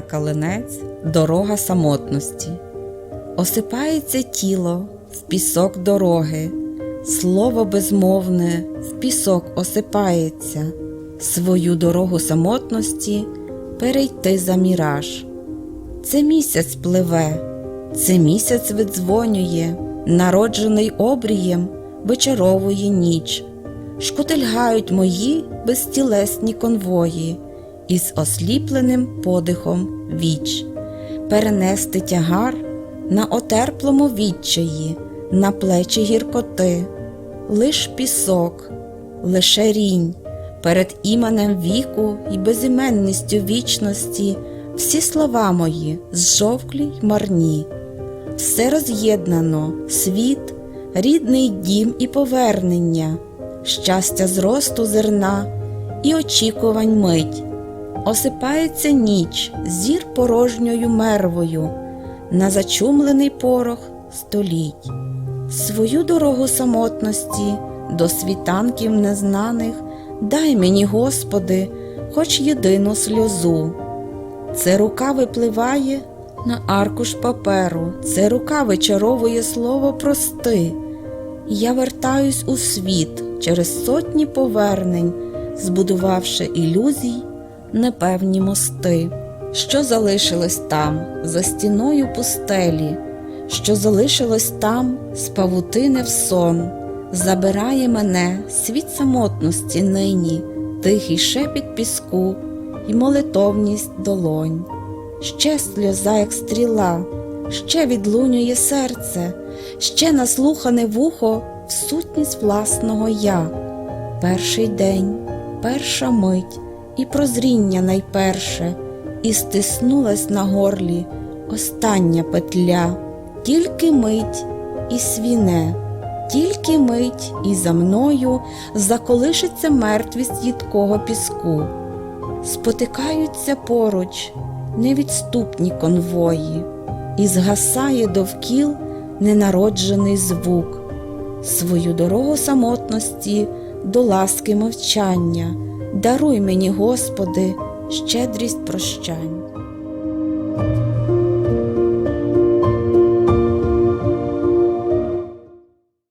Калинець Дорога самотності. Осипається тіло в пісок дороги, слово безмовне в пісок осипається, свою дорогу самотності перейти за міраж. Це місяць пливе, це місяць видзвонює, народжений обрієм вечоровує ніч. Шкутильгають мої безтілесні конвої із осліпленим подихом віч, перенести тягар на отерплому відчаї, на плечі гіркоти, лиш пісок, лише рінь, перед іменем віку і безіменністю вічності всі слова мої зжовклі й марні, все роз'єднано, світ, рідний дім і повернення, щастя зросту зерна і очікувань мить. Осипається ніч зір порожньою мервою на зачумлений порох століть. Свою дорогу самотності до світанків незнаних дай мені, Господи, хоч єдину сльозу. Це рука випливає на аркуш паперу, це рука вичаровує слово прости. Я вертаюсь у світ через сотні повернень, збудувавши ілюзій непевні мости, що залишилось там, за стіною пустелі, що залишилось там з павутини в сон, забирає мене світ самотності нині, тихий шепіт піску і молитовність долонь. Ще сльоза, як стріла, ще відлунює серце, ще наслухане вухо в сутність власного я. Перший день, перша мить і прозріння найперше, і стиснулась на горлі остання петля, тільки мить і свіне, тільки мить і за мною заколишиться мертвість їдкого піску. Спотикаються поруч невідступні конвої, і згасає довкіл ненароджений звук, свою дорогу самотності до ласки мовчання даруй мені, Господи, щедрість прощань.